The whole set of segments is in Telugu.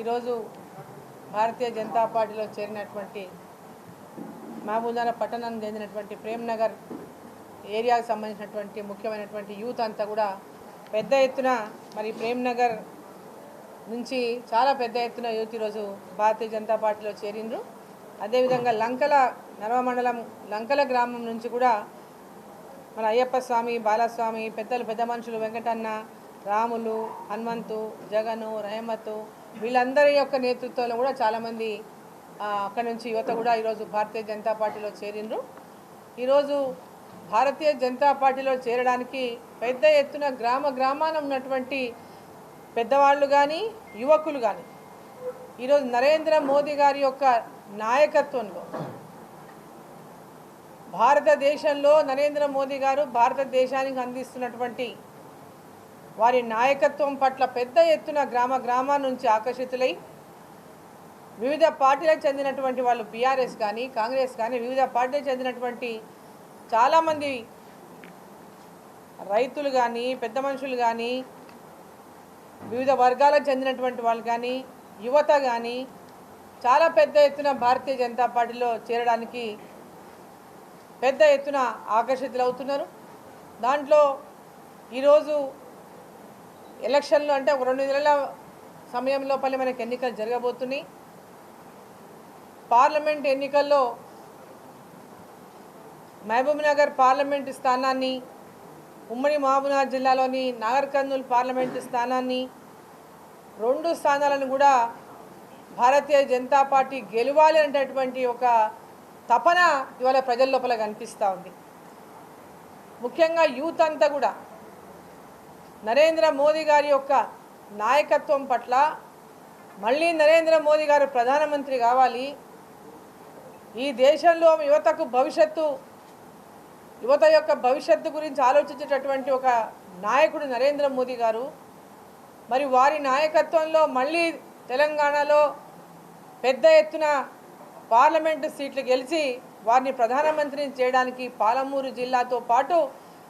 ఈరోజు భారతీయ జనతా పార్టీలో చేరినటువంటి మహబూబ్నగర్ పట్టణం చెందినటువంటి ప్రేమ్ నగర్ ఏరియాకు సంబంధించినటువంటి ముఖ్యమైనటువంటి యూత్ అంతా కూడా పెద్ద ఎత్తున మరి ప్రేమ్ నగర్ నుంచి చాలా పెద్ద ఎత్తున యూత్ ఈరోజు భారతీయ జనతా పార్టీలో చేరిండ్రు. అదేవిధంగా లంకల నర్వమండలం లంకల గ్రామం నుంచి కూడా మన అయ్యప్ప స్వామి బాలస్వామి పెద్దలు పెద్ద మనుషులు వెంకటన్న రాములు హనుమంతు జగను రహమతు వీళ్ళందరి యొక్క నేతృత్వంలో కూడా చాలామంది అక్కడ అక్కడి నుంచి యువత కూడా ఈరోజు భారతీయ జనతా పార్టీలో చేరిండ్రు. ఈరోజు భారతీయ జనతా పార్టీలో చేరడానికి పెద్ద ఎత్తున గ్రామ గ్రామాన ఉన్నటువంటి పెద్దవాళ్ళు కానీ యువకులు కానీ ఈరోజు నరేంద్ర మోదీ గారి యొక్క నాయకత్వంలో భారతదేశంలో నరేంద్ర మోదీ గారు భారతదేశానికి అందిస్తున్నటువంటి వారి నాయకత్వం పట్ల పెద్ద ఎత్తున గ్రామ గ్రామాల నుంచి ఆకర్షితులై వివిధ పార్టీలకు చెందినటువంటి వాళ్ళు బీఆర్ఎస్ కానీ కాంగ్రెస్ కానీ వివిధ పార్టీలకు చెందినటువంటి చాలామంది రైతులు కానీ పెద్ద మనుషులు కానీ వివిధ వర్గాలకు చెందినటువంటి వాళ్ళు కానీ యువత కానీ చాలా పెద్ద ఎత్తున భారతీయ జనతా పార్టీలో చేరడానికి పెద్ద ఎత్తున ఆకర్షితులు అవుతున్నారు దాంట్లో ఈరోజు ఎలక్షన్లు అంటే ఒక రెండు నెలల సమయం లోపలే మనకి ఎన్నికలు జరగబోతున్నాయి. పార్లమెంట్ ఎన్నికల్లో మహబూబ్నగర్ పార్లమెంటు స్థానాన్ని ఉమ్మడి మహబూబ్నగర్ జిల్లాలోని నాగర్ కర్నూలు పార్లమెంటు స్థానాన్ని రెండు స్థానాలను కూడా భారతీయ జనతా పార్టీ గెలవాలి అనేటటువంటి ఒక తపన ఇవాళ ప్రజల లోపల కనిపిస్తూ ఉంది. ముఖ్యంగా యూత్ అంతా కూడా నరేంద్ర మోదీ గారి యొక్క నాయకత్వం పట్ల మళ్ళీ నరేంద్ర మోదీ గారు ప్రధానమంత్రి కావాలి. ఈ దేశంలో యువతకు భవిష్యత్తు యువత యొక్క భవిష్యత్తు గురించి ఆలోచించేటటువంటి ఒక నాయకుడు నరేంద్ర మోదీ గారు. మరి వారి నాయకత్వంలో మళ్ళీ తెలంగాణలో పెద్ద ఎత్తున పార్లమెంటు సీట్లు గెలిచి వారిని ప్రధానమంత్రిని చేయడానికి పాలమూరు జిల్లాతో పాటు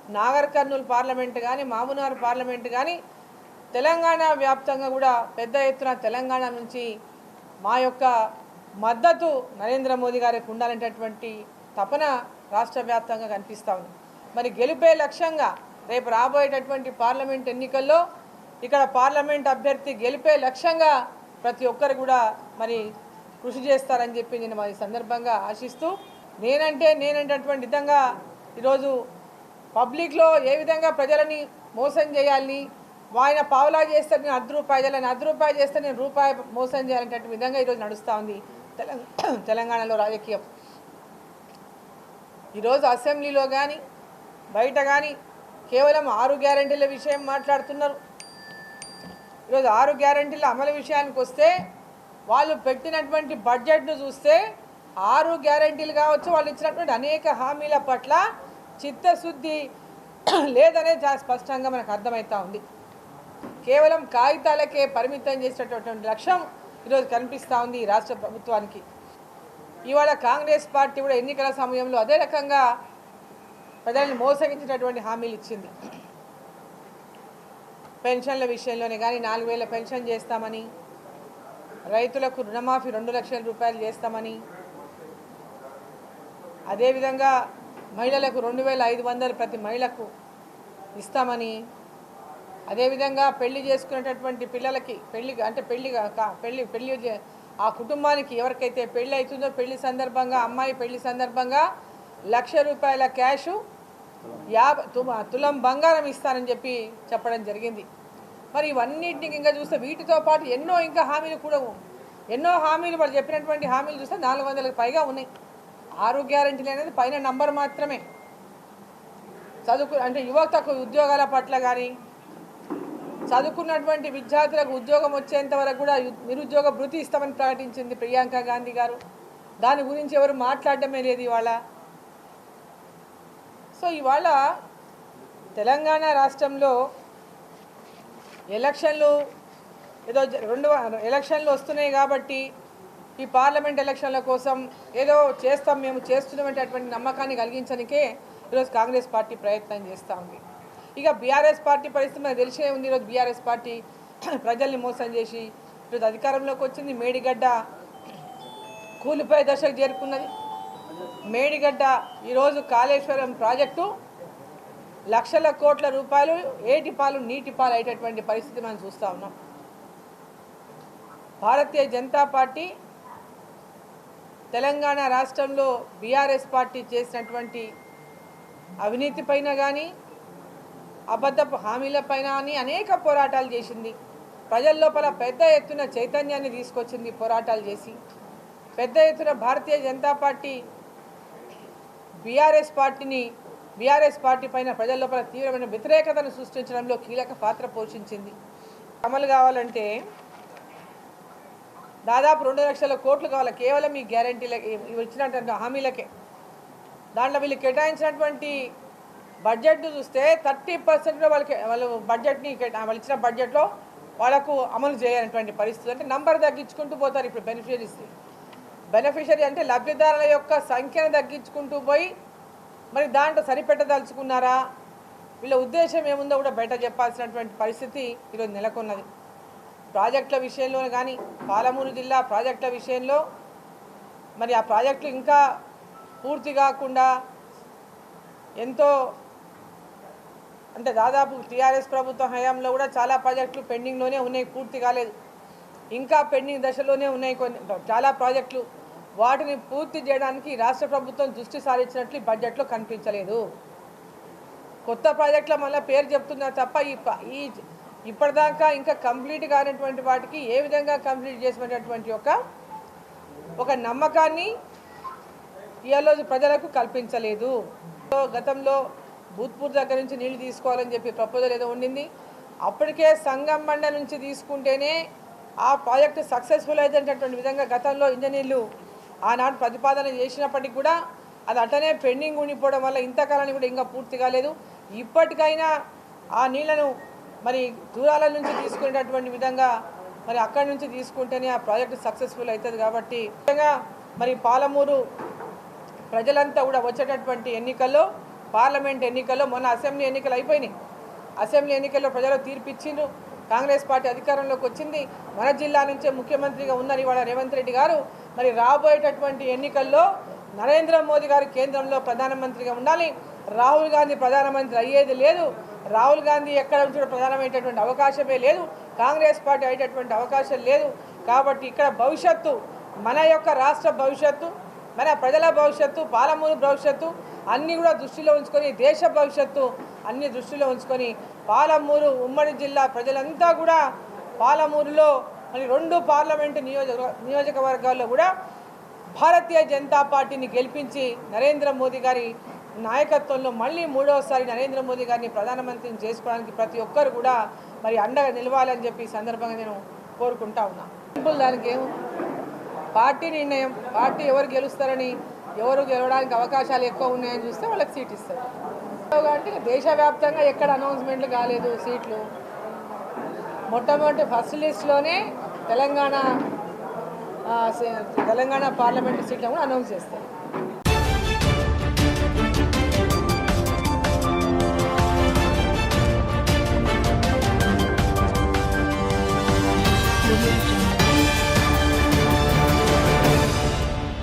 నాగర్ కర్నూలు పార్లమెంట్ కానీ మామునారు పార్లమెంట్ కానీ తెలంగాణ వ్యాప్తంగా కూడా పెద్ద ఎత్తున తెలంగాణ నుంచి మా యొక్క మద్దతు నరేంద్ర మోదీ గారికి ఉండాలనేటటువంటి తపన రాష్ట్ర వ్యాప్తంగా కనిపిస్తూ ఉంది. మరి గెలిపే లక్ష్యంగా రేపు రాబోయేటటువంటి పార్లమెంట్ ఎన్నికల్లో ఇక్కడ పార్లమెంట్ అభ్యర్థి గెలిపే లక్ష్యంగా ప్రతి ఒక్కరు కూడా మరి కృషి చేస్తారని చెప్పి నేను మరి సందర్భంగా ఆశిస్తూ నేనంటే నేనంటటువంటి విధంగా ఈరోజు పబ్లిక్లో ఏ విధంగా ప్రజలని మోసం చేయాలని ఆయన పావులా చేస్తే నేను అర్ధ రూపాయి చేయాలని అర్ధ రూపాయి చేస్తే నేను రూపాయి మోసం చేయాలనేటువంటి విధంగా ఈరోజు నడుస్తూ ఉంది తెలంగాణలో రాజకీయం. ఈరోజు అసెంబ్లీలో కానీ బయట కానీ కేవలం ఆరు గ్యారంటీల విషయం మాట్లాడుతున్నారు. ఈరోజు ఆరు గ్యారంటీల అమలు విషయానికి వస్తే వాళ్ళు పెట్టినటువంటి బడ్జెట్ను చూస్తే ఆరు గ్యారంటీలు కావచ్చు వాళ్ళు ఇచ్చినటువంటి అనేక హామీల పట్ల చిత్తశుద్ధి లేదనే చాలా స్పష్టంగా మనకు అర్థమవుతా ఉంది. కేవలం కాగితాలకే పరిమితం చేసేటటువంటి లక్ష్యం ఈరోజు కనిపిస్తూ ఉంది ఈ రాష్ట్ర ప్రభుత్వానికి. ఇవాళ కాంగ్రెస్ పార్టీ కూడా ఎన్నికల సమయంలో అదే రకంగా ప్రజల్ని మోసగించినటువంటి హామీలు ఇచ్చింది. పెన్షన్ల విషయంలోనే కానీ నాలుగు వేల పెన్షన్ చేస్తామని రైతులకు రుణమాఫీ రెండు లక్షల రూపాయలు చేస్తామని అదేవిధంగా మహిళలకు రెండు వేల ఐదు వందలు ప్రతి మహిళకు ఇస్తామని అదేవిధంగా పెళ్ళి చేసుకునేటటువంటి పిల్లలకి పెళ్ళి అంటే పెళ్ళి కా- పెళ్ళి పెళ్ళి చే- ఆ కుటుంబానికి ఎవరికైతే పెళ్ళి అవుతుందో పెళ్ళి సందర్భంగా అమ్మాయి పెళ్ళి సందర్భంగా లక్ష రూపాయల క్యాషు యాభై తుమ- తులం బంగారం ఇస్తానని చెప్పి చెప్పడం జరిగింది. మరి ఇవన్నిటిని ఇంకా చూస్తే వీటితో పాటు ఎన్నో ఇంకా హామీలు కూడా ఎన్నో హామీలు వాళ్ళు చెప్పినటువంటి హామీలు చూస్తే నాలుగు వందలకు పైగా ఉన్నాయి. ఆరు గ్యారంటీలు అనేది పైన నంబర్ మాత్రమే. చదువుకు అంటే యువతకు ఉద్యోగాల పట్ల కానీ చదువుకున్నటువంటి విద్యార్థులకు ఉద్యోగం వచ్చేంత వరకు కూడా నిరుద్యోగ భృతి ఇస్తామని ప్రకటించింది ప్రియాంక గాంధీ గారు. దాని గురించి ఎవరు మాట్లాడటమే లేదు ఇవాళ. సో ఇవాళ తెలంగాణ రాష్ట్రంలో ఎలక్షన్లు ఏదో రెండు ఎలక్షన్లు వస్తున్నాయి కాబట్టి ఈ పార్లమెంట్ ఎలక్షన్ల కోసం ఏదో చేస్తాం మేము చేస్తున్నామనేటటువంటి నమ్మకాన్ని కలిగించడానికే ఈరోజు కాంగ్రెస్ పార్టీ ప్రయత్నం చేస్తూ ఉంది. ఇక బీఆర్ఎస్ పార్టీ పరిస్థితి మనకు తెలిసే ఉంది. ఈరోజు బీఆర్ఎస్ పార్టీ ప్రజల్ని మోసం చేసి ఈరోజు అధికారంలోకి వచ్చింది. మేడిగడ్డ కూలిపోయే దశకు చేరుకున్నది. మేడిగడ్డ ఈరోజు కాళేశ్వరం ప్రాజెక్టు లక్షల కోట్ల రూపాయలు ఏటి పాలు నీటి పాలు అయ్యేటటువంటి పరిస్థితి మనం చూస్తూ ఉన్నాం. భారతీయ జనతా పార్టీ తెలంగాణ రాష్ట్రంలో బీఆర్ఎస్ పార్టీ చేసినటువంటి అవినీతి పైన కానీ అబద్ధపు హామీల పైన అని అనేక పోరాటాలు చేసింది. ప్రజల లోపల పెద్ద ఎత్తున చైతన్యాన్ని తీసుకొచ్చింది పోరాటాలు చేసి. పెద్ద ఎత్తున భారతీయ జనతా పార్టీ బీఆర్ఎస్ పార్టీని బీఆర్ఎస్ పార్టీ పైన ప్రజల లోపల తీవ్రమైన వ్యతిరేకతను సృష్టించడంలో కీలక పాత్ర పోషించింది. అమలు కావాలంటే దాదాపు రెండు లక్షల కోట్లు కావాలి. కేవలం ఈ గ్యారంటీలకి వచ్చినటువంటి ఇచ్చినటువంటి హామీలకే. దాంట్లో వీళ్ళు కేటాయించినటువంటి బడ్జెట్ చూస్తే థర్టీ పర్సెంట్ వాళ్ళకి వాళ్ళు బడ్జెట్ని వాళ్ళు ఇచ్చిన బడ్జెట్లో వాళ్ళకు అమలు చేయనటువంటి పరిస్థితి. అంటే నంబర్ తగ్గించుకుంటూ పోతారు ఇప్పుడు బెనిఫిషరీస్ బెనిఫిషరీ అంటే లబ్ధిదారుల యొక్క సంఖ్యను తగ్గించుకుంటూ పోయి మరి దాంట్లో సరిపెట్టదలుచుకున్నారా? వీళ్ళ ఉద్దేశం ఏముందో కూడా బయట చెప్పాల్సినటువంటి పరిస్థితి ఈరోజు నెలకొన్నది. ప్రాజెక్టుల విషయంలో కానీ పాలమూరు జిల్లా ప్రాజెక్టుల విషయంలో మరి ఆ ప్రాజెక్టులు ఇంకా పూర్తి కాకుండా ఎంతో అంటే దాదాపు టీఆర్ఎస్ ప్రభుత్వ హయాంలో కూడా చాలా ప్రాజెక్టులు పెండింగ్లోనే ఉన్నాయి పూర్తి కాలేదు. ఇంకా పెండింగ్ దశలోనే ఉన్నాయి కొన్ని చాలా ప్రాజెక్టులు. వాటిని పూర్తి చేయడానికి రాష్ట్ర ప్రభుత్వం దృష్టి సారించినట్లు బడ్జెట్లో కనిపించలేదు. కొత్త ప్రాజెక్టుల మళ్ళీ పేరు చెప్తున్నారు తప్ప ఈ ఈ ఇప్పటిదాకా ఇంకా కంప్లీట్ కానటువంటి వాటికి ఏ విధంగా కంప్లీట్ చేసినటువంటి ఒక ఒక నమ్మకాన్ని ఇవాళ ప్రజలకు కల్పించలేదు. గతంలో భూత్పూర్ దగ్గర నుంచి నీళ్ళు తీసుకోవాలని చెప్పి ప్రపోజల్ ఏదో ఉండింది. అప్పటికే సంగం బండ నుంచి తీసుకుంటేనే ఆ ప్రాజెక్టు సక్సెస్ఫుల్ అయితేటటువంటి విధంగా గతంలో ఇంజనీర్లు ఆనాడు ప్రతిపాదన చేసినప్పటికీ కూడా అది అటనే పెండింగ్ ఉండిపోవడం వల్ల ఇంతకాలానికి కూడా ఇంకా పూర్తి కాలేదు. ఇప్పటికైనా ఆ నీళ్ళను మరి దూరాల నుంచి తీసుకునేటటువంటి విధంగా మరి అక్కడి నుంచి తీసుకుంటేనే ఆ ప్రాజెక్ట్ సక్సెస్ఫుల్ అవుతుంది కాబట్టి ముఖ్యంగా మరి పాలమూరు ప్రజలంతా కూడా వచ్చేటటువంటి ఎన్నికల్లో పార్లమెంట్ ఎన్నికల్లో మొన్న అసెంబ్లీ ఎన్నికలు అయిపోయినాయి. అసెంబ్లీ ఎన్నికల్లో ప్రజలు తీర్పిచ్చిండ్రు. కాంగ్రెస్ పార్టీ అధికారంలోకి వచ్చింది. మన జిల్లా నుంచే ముఖ్యమంత్రిగా ఉన్నారు ఇవాళ రేవంత్ రెడ్డి గారు. మరి రాబోయేటటువంటి ఎన్నికల్లో నరేంద్ర మోదీ గారు కేంద్రంలో ప్రధానమంత్రిగా ఉండాలి. రాహుల్ గాంధీ ప్రధానమంత్రి అయ్యేది లేదు. రాహుల్ గాంధీ ఎక్కడ ఉంచడం ప్రధానమైనటువంటి ప్రధానమయ్యేటటువంటి అవకాశమే లేదు. కాంగ్రెస్ పార్టీ అయ్యేటటువంటి అవకాశం లేదు. కాబట్టి ఇక్కడ భవిష్యత్తు మన యొక్క రాష్ట్ర భవిష్యత్తు మన ప్రజల భవిష్యత్తు పాలమూరు భవిష్యత్తు అన్నీ కూడా దృష్టిలో ఉంచుకొని దేశ భవిష్యత్తు అన్ని దృష్టిలో ఉంచుకొని పాలమూరు ఉమ్మడి జిల్లా ప్రజలంతా కూడా పాలమూరులో మరి రెండు పార్లమెంటు నియోజక నియోజకవర్గాల్లో కూడా భారతీయ జనతా పార్టీని గెలిపించి నరేంద్ర మోదీ గారి నాయకత్వంలో మళ్ళీ మూడవసారి నరేంద్ర మోదీ గారిని ప్రధానమంత్రిని చేసుకోవడానికి ప్రతి ఒక్కరు కూడా మరి అండగా నిలవాలని చెప్పి ఈ సందర్భంగా నేను కోరుకుంటా ఉన్నా. సింపుల్ దానికి ఏం? పార్టీ నిర్ణయం. పార్టీ ఎవరు గెలుస్తారని ఎవరు గెలవడానికి అవకాశాలు ఎక్కువ ఉన్నాయని చూస్తే వాళ్ళకి సీట్ ఇస్తారు. అంటే దేశవ్యాప్తంగా ఎక్కడ అనౌన్స్మెంట్లు కాలేదు సీట్లు. మొట్టమొదటి ఫస్ట్ లిస్ట్లోనే తెలంగాణ తెలంగాణ పార్లమెంటు సీట్లను కూడా అనౌన్స్ చేస్తారు.